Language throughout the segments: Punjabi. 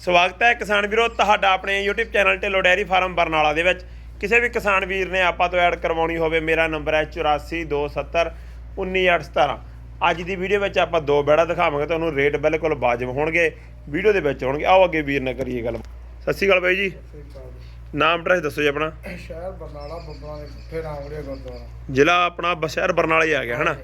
ਸਵਾਗਤ ਹੈ ਕਿਸਾਨ ਵੀਰੋ ਤੁਹਾਡਾ ਆਪਣੇ YouTube channel Dhillon dairy farm Barnala ਦੇ ਵਿੱਚ। ਕਿਸੇ ਵੀ ਕਿਸਾਨ ਵੀਰ ਨੇ ਆਪਾਂ ਤੋਂ ਐਡ ਕਰਵਾਉਣੀ ਹੋਵੇ ਮੇਰਾ ਨੰਬਰ ਹੈ 8427 19817 ਅੱਜ ਦੀ ਵੀਡੀਓ ਵਿੱਚ ਆਪਾਂ ਦੋ ਬੈੜਾ ਦਿਖਾਵਾਂਗੇ ਤੁਹਾਨੂੰ ਰੇਟ ਬਿਲਕੁਲ ਵਾਜਬ ਹੋਣਗੇ। ਵੀਡੀਓ ਦੇ ਵਿੱਚ ਹੋਣਗੇ। ਆਓ ਅੱਗੇ ਵੀਰ ਨਾਲ ਕਰੀਏ ਗੱਲ। ਸਤਿ ਸ਼੍ਰੀ ਅਕਾਲ ਬਾਈ ਜੀ। ਨਾਮ ਐਡਰੈਸ ਦੱਸੋ ਜੀ ਆਪਣਾ। ਸ਼ਹਿਰ ਬਰਨਾਲਾ ਬੱਬਰਾਂ ਦੇ ਫੇਰ ਆਉਂਦੇ ਗੁਰਦੁਆਰਾ। ਜ਼ਿਲ੍ਹਾ ਆਪਣਾ ਬਸ਼ਹਿਰ ਬਰਨਾਲਾ ਹੀ ਆ ਗਿਆ ਹਨਾ?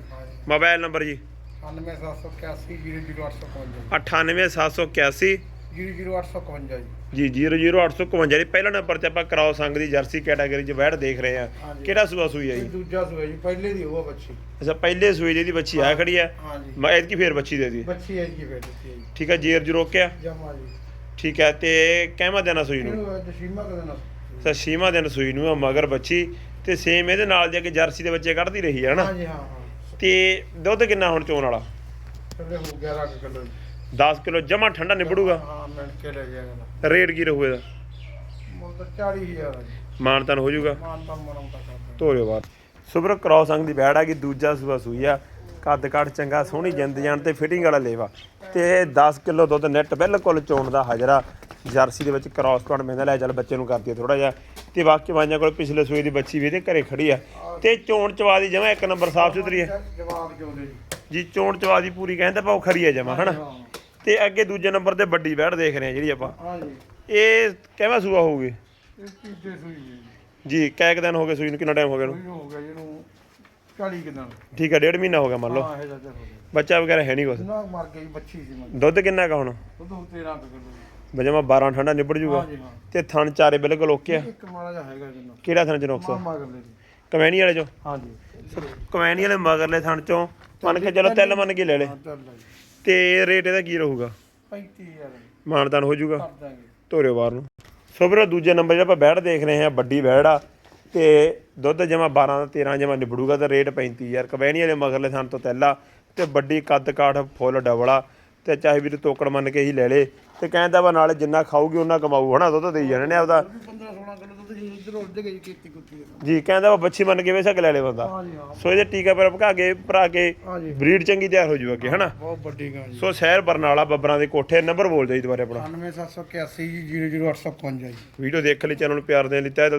ਮੋਬਾਈਲ ਨੰਬਰ ਜੀ। 97781 00855 98781 00855 ਜੀ। ਜੀ 00851 ਜੀ। ਪਹਿਲਾ ਨੰਬਰ ਤੇ ਆਪਾਂ ਕਰਾਓ ਸੰਗ ਦੀ ਜਰਸੀ ਕੈਟਾਗਰੀ 'ਚ ਬੈਠ ਦੇਖ ਰਹੇ ਆ ਹਾਂਜੀ। ਕਿਹੜਾ ਸੂਆ ਸੂਈ ਹੈ ਇਹ ਜੀ ਦੂਜਾ ਸੂਆ ਜੀ ਪਹਿਲੇ ਦੀ ਉਹ ਬੱਚੀ। ਅੱਛਾ ਪਹਿਲੇ ਸੂਈ ਦੀ ਇਹਦੀ ਬੱਚੀ ਆ ਖੜੀ ਆ। ਹਾਂਜੀ। ਮੈਂ ਐਤਕੀ ਫੇਰ ਬੱਚੀ ਦੇ ਦੀ। ਬੱਚੀ ਹੈ ਜੀ ਫੇਰ ਦਿੱਤੀ ਹੈ ਜੀ। ਠੀਕ ਹੈ ਜੀਰ ਜੀ ਰੋਕਿਆ? ਜਮਾ ਜੀ। ਠੀਕ ਹੈ ਤੇ ਕਹਿਮਾ ਦੇਣਾ ਸੂਈ ਨੂੰ? ਇਹਨੂੰ ਦਸ਼ੀਮਾ ਕਦੇ ਨਾ ਅੱਛਾ ਛੇਵਾਂ ਦਿਨ ਸੂਈ ਨੂੰ ਆ ਮਗਰ ਬੱਚੀ। ਤੇ ਸੇਮ ਇਹਦੇ ਨਾਲ ਜੇ ਕਿ ਜਰਸੀ ਦੇ ਬੱਚੇ ਕੱਢਦੀ ਰਹੀ ਹੈ ਹਨਾ? ਹਾਂਜੀ ਹਾਂ ਹਾਂ। ਤੇ ਦੁੱਧ ਕਿੰਨਾ ਹੁਣ ਚੋਣ ਵਾਲਾ? ਥੱਲੇ ਹੋ ਗਿਆ ਰੱਖ ਕਿਲੋ ਜੀ। 10 ਕਿਲੋ ਜਮਾ ਠੰਡਾ ਨਿਬੜੂਗਾ। ਹਾਂ। ਮਿੰਟ ਕੇ ਲੈ ਗਿਆ ਇਹਦਾ ਰੇਟ ਕੀ ਰਹੂ ਇਹਦਾ? ਮੁੱਲ ਤਾਂ 40000 ਹੈ ਜੀ। ਮਾਨਤਨ ਹੋ ਜਾਊਗਾ। ਮਾਨ ਤਾਂ ਮਰਮ ਤਾਂ ਕਰਦੇ। ਧੋਰਿਓ ਬਾਅਦ ਸੁਬਰ ਕ੍ਰਾਸ ਅੰਗ ਦੀ ਬੈੜ ਆ ਕਿ ਦੂਜਾ ਸੂਆ ਸੂਈ ਆ। ਕੱਦ ਕਾਠ ਚੰਗਾ ਸੋਹਣੀ ਜਿੰਦ ਜਾਨ ਤੇ ਫਿਟਿੰਗ ਵਾਲਾ ਲੇਵਾ। ਤੇ 10 ਕਿਲੋ ਦੁੱਧ ਨੈਟ ਬਿਲਕੁਲ ਚੋਣ ਦਾ ਹਾਜ਼ਰਾ ਜਰਸੀ ਦੇ ਵਿੱਚ ਕ੍ਰਾਸ ਕਾਰਡ ਮੈਂਦਾ ਲੈ ਚੱਲ ਬੱਚੇ ਨੂੰ ਕਰਦੀ ਥੋੜਾ ਜਿਹਾ। ਤੇ ਬਾਕੀ ਵਾਂਝਾਂ ਕੋਲ ਪਿਛਲੇ ਸੂਏ ਦੀ ਬੱਚੀ ਵੀ ਇਹਦੇ ਘਰੇ ਖੜੀ ਆ। ਤੇ ਚੋਣ ਚਵਾ ਦੀ ਜਮਾ ਇੱਕ ਨੰਬਰ ਸਾਫ਼ ਸੁਥਰੀ ਹੈ ਜਵਾਬ ਚਾਹੁੰਦੇ ਜੀ ਜੀ ਚੋਣ ਚਵਾ ਦੀ ਪੂਰੀ ਕਹਿੰਦੇ ਪਾਉ ਖਰੀ ਹੈ ਜਮਾ ਹਨਾ? ਤੇ ਅੱਗੇ ਦੂਜੇ ਨੰਬਰ ਤੇ ਵੱਡੀ ਬੈੜ ਦੇਖ ਰਹੇ ਆ ਜਿਹੜੀ ਆਪਾਂ। ਹਾਂਜੀ। ਇਹ ਕਿਵੇਂ ਸੂਆ ਹੋਊਗੀ? ਇਹ ਤੀਜੇ ਸੂਈ ਜੀ। ਜੀ ਕੈ ਕੁ ਦਿਨ ਹੋ ਗਏ ਸੂਈ ਨੂੰ? ਕਿੰਨਾ ਟਾਈਮ ਹੋ ਗਿਆ ਇਹਨੂੰ? ਸੂਈ ਹੋ ਗਿਆ ਜਿਹਨੂੰ 40 ਕਿਦਾਂ ਠੀਕ ਹੈ ਡੇਢ ਮਹੀਨਾ ਹੋ ਗਿਆ ਮੰਨ ਲਓ। ਹਾਂ ਇਹ ਤਾਂ ਹੋ ਗਿਆ। ਬੱਚਾ ਵਗੈਰਾ ਹੈ ਨਹੀਂ ਕੁਛ? ਨਾ ਮਰ ਗਈ ਬੱਚੀ ਸੀ ਮੈਂ ਦੁੱਧ ਕਿੰਨਾ ਕਾ ਹੁਣ? ਉਹ ਤੋਂ 13 ਕਿਲੋ ਬਜਮਾ 12 ਠੰਡਾ ਨਿਬੜ ਜੂਗਾ। ਹਾਂਜੀ ਹਾਂ। ਤੇ ਥਣ ਚਾਰੇ ਬਿਲਕੁਲ ਓਕੇ ਆ। ਇੱਕ ਮਾੜਾ ਜਿਹਾ ਹੈਗਾ ਜਿੰਨਾ ਕਿਹੜਾ ਥਣ ਚ ਨੁਕਸ? ਮਾਂ ਮਗਰ ਲੈ ਜੀ। ਕਮੈਣੀ ਵਾਲੇ ਚੋਂ? ਹਾਂਜੀ। ਕਮੈਣੀ ਵਾਲੇ ਮਗਰਲੇ ਥਣ ਚੋਂ। ਮੰਨ ਕੇ ਚਲੋ ਤਿੰਨ ਮੰਨ ਕੇ ਲੈ ਲੈ। ਹਾਂ ਚੱਲ ਲੈ ਜੀ। ਤੇ ਰੇਟ ਇਹਦਾ ਕੀ ਰਹੂਗਾ? 35000 ਮਾਨਦਾਨ ਹੋ ਜਾਊਗਾ। ਕਰ ਦਾਂਗੇ। ਧੋਰਿਓ ਬਾਹਰ ਨੂੰ। ਸੋ ਵੀਰੋ ਦੂਜੇ ਨੰਬਰ 'ਤੇ ਆਪਾਂ ਬੈੜ ਦੇਖ ਰਹੇ ਹਾਂ ਵੱਡੀ ਬੈੜ ਆ ਤੇ ਦੁੱਧ ਜਮਾ 12 ਦਾ 13 ਜਮਾ ਨਿਬੜੂਗਾ ਤੇ ਰੇਟ 35000 ਕਬੈਣੀ ਵਾਲੇ ਮਗਰਲੇ ਥਣ ਤੋਂ ਤੈਲਾ ਤੇ ਵੱਡੀ ਕੱਦ ਕਾਠ ਫੁੱਲ ਡਬਲਾ ਤੇ ਚਾਹੇ ਵੀਰ ਤੋਕੜ ਮੰਨ ਕੇ ਹੀ ਲੈ ਲੇ ਤੇ ਕਹਿੰਦਾ ਵਾ ਨਾਲੇ ਜਿੰਨਾ ਖਾਊਗੀ ਉਹਨਾਂ ਕਮਾਊ ਹਨਾ? ਦੁੱਧ ਦੇਈ ਜਾਣੇ ਨੇ ਆਪਦਾ। 15 16 ਕਿਲੋ ਦੁੱਧ ਜੀ ਇੱਧਰ ਉੱਧਰ ਗਈ ਕੀਤੀ ਕੁੱਤੀ ਜੀ ਕਹਿੰਦਾ ਵਾ ਬੱਚੀ ਮੰਨ ਕੇ ਵੇਸਕ ਲੈ ਲੇ ਬੰਦਾ। ਹਾਂਜੀ ਹਾਂ। ਸੋ ਇਹਦੇ ਟੀਕਾ ਪਰ ਭਕਾ ਕੇ ਭਰਾ ਕੇ ਹਾਂਜੀ। ਬਰੀਡ ਚੰਗੀ ਤਿਆਰ ਹੋ ਜੂ ਅੱਗੇ ਹਨਾ? ਬਹੁਤ ਵੱਡੀ ਗਾਂ ਜੀ। ਸੋ ਸ਼ਹਿਰ ਬਰਨਾਲਾ ਬੱਬਰਾਂ ਦੇ ਕੋਠੇ ਨੰਬਰ ਬੋਲ ਜਾਈ ਦੁਬਾਰੇ ਆਪਣਾ। 97781 ਜੀ 00855 ਜੀ। ਵੀਡੀਓ ਦੇਖ ਲਈ ਚੈਨਲ ਨੂੰ ਪਿਆਰ ਦੇਣ ਲਈ ਤਹਿ ਦਿਲ